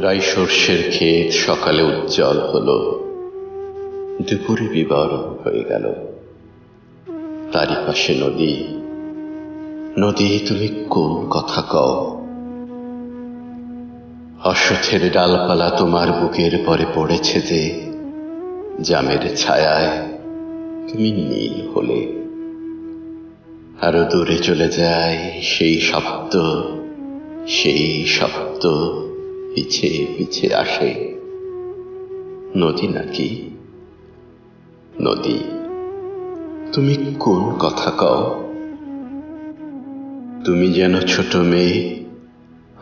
রাই সর্ষের ক্ষেত সকালে উজ্জ্বল হলো। দুপুরে বিবরণ হয়ে গেল। তারই পাশে নদী। নদী, তুমি কোন কথা কও? অশ্বথের ডালপালা তোমার বুকের পরে পড়েছে যে, জামের ছায়ায় তুমি নীল হলে। আরও দূরে চলে যায় সেই শব্দ সেই শব্দ। পিছে পিছে আসে। নদী নাকি? নদী। তুমি কোন কথা কও? তুমি যেন ছোট মেয়ে,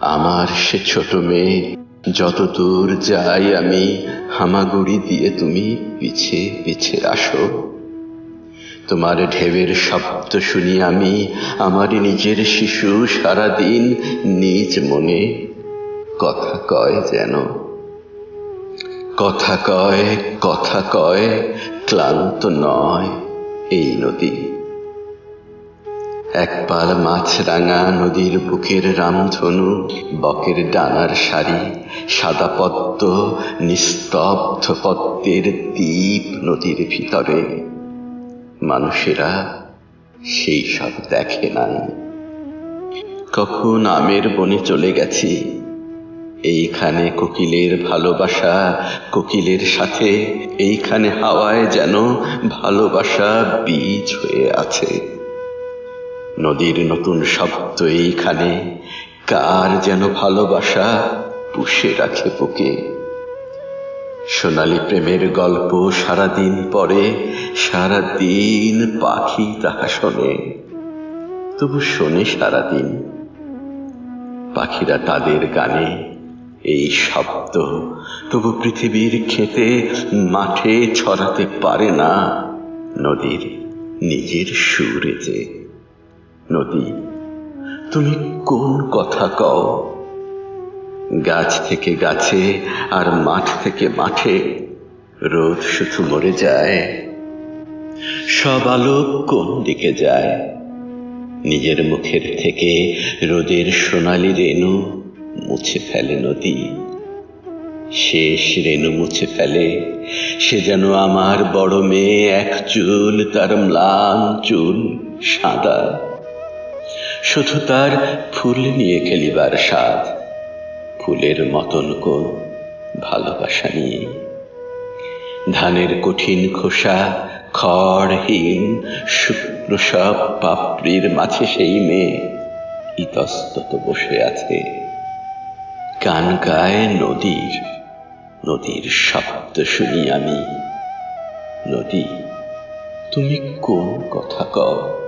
আমার সে ছোট মেয়ে। যত দূর যাই আমি, হামাগুড়ি দিয়ে তুমি পিছে পিছে আসো। তোমার ঢেবের শব্দ শুনি আমি, আমার নিজের শিশু সারাদিন নিজ মনে কথা কয় যেন। কথা কয় কথা কয়, ক্লান্ত নয় এই নদী। এক পাল মাছ রাঙা নদীর বুকের রামধনু, বকের ডানার সারি, সাদা পদ্ম, নিস্তব্ধ পদ্মের দ্বীপ নদীর ভিতরে। মানুষেরা সেই সব দেখে নাই। কখন আমের বনে চলে গেছি এইখানে কোকিলের ভালোবাসা, কোকিলের সাথে এইখানে হাওয়ায় যেন ভালোবাসা বীজ হয়ে আছে। নদীর নতুন শব্দ এইখানে, কার যেন ভালোবাসা পুষে রাখে বুকে। সোনালি প্রেমের গল্প সারাদিন পরে সারাদিন পাখি তাহা শোনে। তবু শোনে সারাদিন। পাখিরা তাদের গানে এই শব্দ। তবু পৃথিবীর খেতে মাঠে ছড়াতে পারে না নদীর নিজের সুরে যে। নদী, তুমি কোন কথা কও? গাছ থেকে গাছে আর মাঠ থেকে মাঠে রোদ শুধু মরে যায়। সব আলো কোন দিকে যায়? নিজের মুখের থেকে রোদের সোনালি রেণু মুছে ফেলে নদী। শেষ রেণু মুছে ফেলে, সে যেন আমার বড় মেয়ে এক চুল, তার ম্লান চুল সাদা। শুধু তার ফুল নিয়ে খেলিবার স্বাদ, ফুলের মতন কোন ভালোবাসা নিয়ে ধানের কঠিন খোসা, খড়হীন শুক্র সব পাপড়ির মাঝে সেই মেয়ে ইতস্তত বসে আছে। গান গায় নদীর নদীর শব্দ শুনি আমি। নদী তুমি কোন কথা কও?